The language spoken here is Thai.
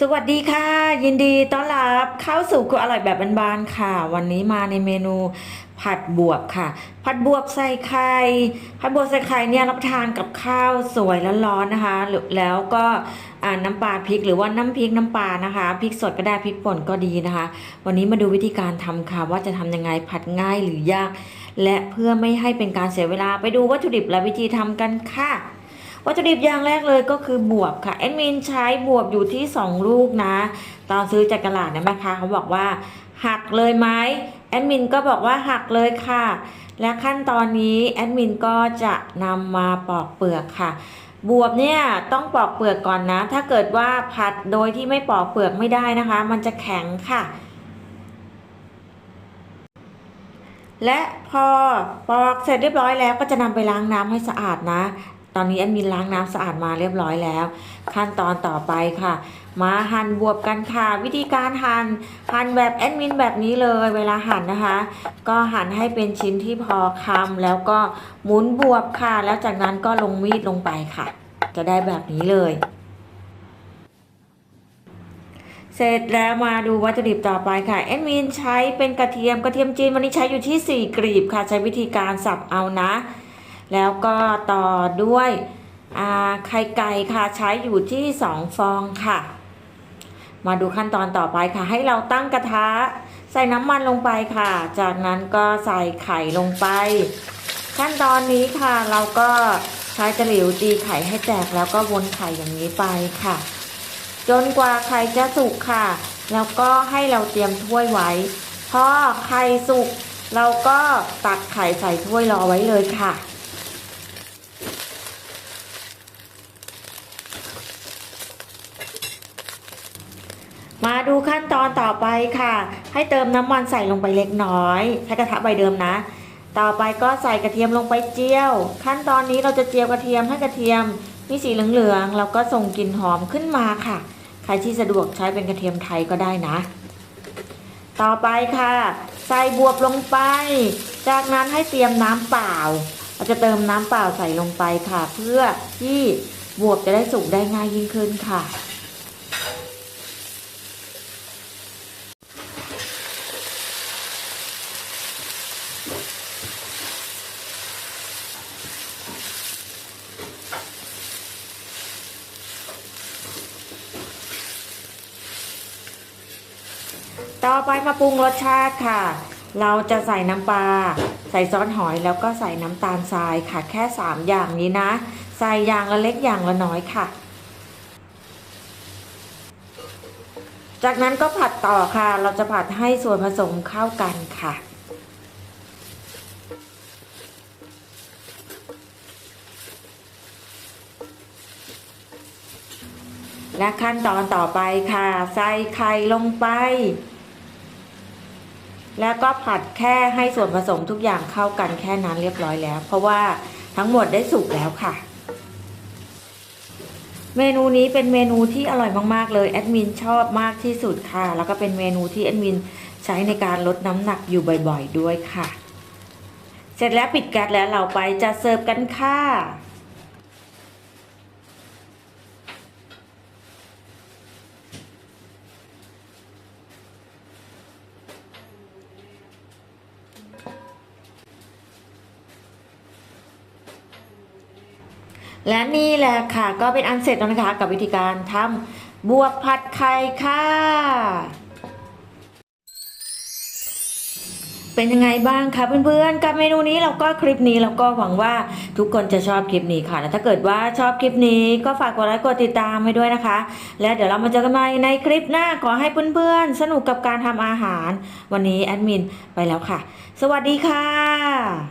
สวัสดีค่ะ ยินดีต้อนรับเข้าสู่ครัวอร่อยแบบบานๆค่ะ วันนี้มาในเมนูผัดบวบค่ะ ผัดบวบใส่ไข่ผัดบวบใส่ไข่เนี่ยรับประทานกับข้าวสวยร้อนๆนะคะ แล้วก็น้ำปลาพริกหรือว่าน้ำพริกน้ำปลานะคะพริกสดก็ได้พริกป่นก็ดีนะคะ วันนี้มาดูวิธีการทำค่ะ ว่าจะทำยังไงผัดง่ายหรือยาก และเพื่อไม่ให้เป็นการเสียเวลาไปดูวัตถุดิบและวิธีทำกันค่ะ วัตถุดิบอย่างแรกเลยก็คือบวบค่ะแอดมินใช้บวบอยู่ที่ 2 ลูกนะ ตอนซื้อจากตลาดนะแม่ค้าเขาบอกว่า หักเลยไหมแอดมินก็บอกว่าหักเลยค่ะ และขั้นตอนนี้แอดมินก็จะนำมาปอกเปลือกค่ะบวบเนี่ยต้องปอกเปลือกก่อนนะ ถ้าเกิดว่าผัดโดยที่ไม่ปอกเปลือกไม่ได้นะคะ มันจะแข็งค่ะ และพอปอกเสร็จเรียบร้อยแล้วก็จะนำไปล้างน้ำให้สะอาดนะ ตอนนี้แอดมินล้างน้ำสะอาดมาเรียบร้อยแล้ว ขั้นตอนต่อไปค่ะ มาหั่นบวบกันค่ะ วิธีการหั่นหั่นแบบแอดมินแบบนี้เลยเวลาหั่นนะคะ ก็หั่นให้เป็นชิ้นที่พอคำแล้วก็หมุนบวบค่ะ แล้วจากนั้นก็ลงมีดลงไปค่ะ จะได้แบบนี้เลยเสร็จแล้วมาดูวัตถุดิบต่อไปค่ะแอดมินใช้เป็นกระเทียมกระเทียมจีนวันนี้ใช้อยู่ที่ 4 กรีบค่ะ ใช้วิธีการสับเอานะ แล้วก็ต่อด้วยอาไข่ไก่ค่ะใช้อยู่ที่ 2 ฟองค่ะ มาดูขั้นตอนต่อไปค่ะ ให้เราตั้งกระทะใส่น้ำมันลงไปค่ะ จากนั้นก็ใส่ไข่ลงไป ขั้นตอนนี้ค่ะเราก็ใช้ตะหลิวตีไข่ให้แตกแล้วก็วนไข่อย่างนี้ไปค่ะ จนกว่าไข่จะสุกค่ะ แล้วก็ให้เราเตรียมถ้วยไว้พอไข่สุกเราก็ตักไข่ใส่ถ้วยรอไว้เลยค่ะ มาดูขั้นตอน ต่อไปค่ะ ให้เติมน้ำมันใส่ลงไปเล็กน้อย ใช้กระทะใบเดิมนะ ต่อไปก็ใส่กระเทียมลงไปเจียว ขั้นตอนนี้เราจะเจียวกระเทียมให้กระเทียมมีสีเหลืองๆแล้วก็ส่งกลิ่นหอมขึ้นมาค่ะ ใครที่สะดวกใช้เป็นกระเทียมไทยก็ได้นะ ต่อไปค่ะ ใส่บวบลงไป จากนั้นให้เตรียมน้ำเปล่า เราจะเติมน้ำเปล่าใส่ลงไปค่ะ เพื่อที่บวบจะได้สุกได้ง่ายยิ่งขึ้นค่ะ ต่อไปมาปรุงรสชาติค่ะ เราจะใส่น้ำปลา ใส่ซอสหอยแล้วก็ใส่น้ำตาลทรายค่ะ แค่ 3 อย่างนี้นะ ใส่อย่างละเล็กอย่างละน้อยค่ะ จากนั้นก็ผัดต่อค่ะ เราจะผัดให้ส่วนผสมเข้ากันค่ะและขั้นตอนต่อไปค่ะ ใส่ไข่ลงไป แล้วก็ผัดแค่ให้ส่วนผสมทุกอย่างเข้ากันแค่นั้นเรียบร้อยแล้ว เพราะว่าทั้งหมดได้สุกแล้วค่ะ เมนูนี้เป็นเมนูที่อร่อยมากๆเลยแอดมินชอบมากที่สุดค่ะ แล้วก็เป็นเมนูที่แอดมินใช้ในการลดน้ำหนักอยู่บ่อยๆด้วยค่ะ เสร็จแล้วปิดแก๊สแล้วเราไปจะเสิร์ฟกันค่ะ และนี่แหละค่ะก็เป็นอันเสร็จแล้วนะคะกับวิธีการทำบวบผัดไข่ค่ะ เป็นยังไงบ้างคะเพื่อนๆ กับเมนูนี้เราก็คลิปนี้เราก็หวังว่าทุกคนจะชอบคลิปนี้ค่ะและถ้าเกิดว่าชอบคลิปนี้ก็ฝากกดไลค์กดติดตามให้ด้วยนะคะ และเดี๋ยวเรามาเจอกันใหม่ในคลิปหน้าขอให้เพื่อนๆ สนุกกับการทำอาหาร วันนี้แอดมินไปแล้วค่ะ สวัสดีค่ะ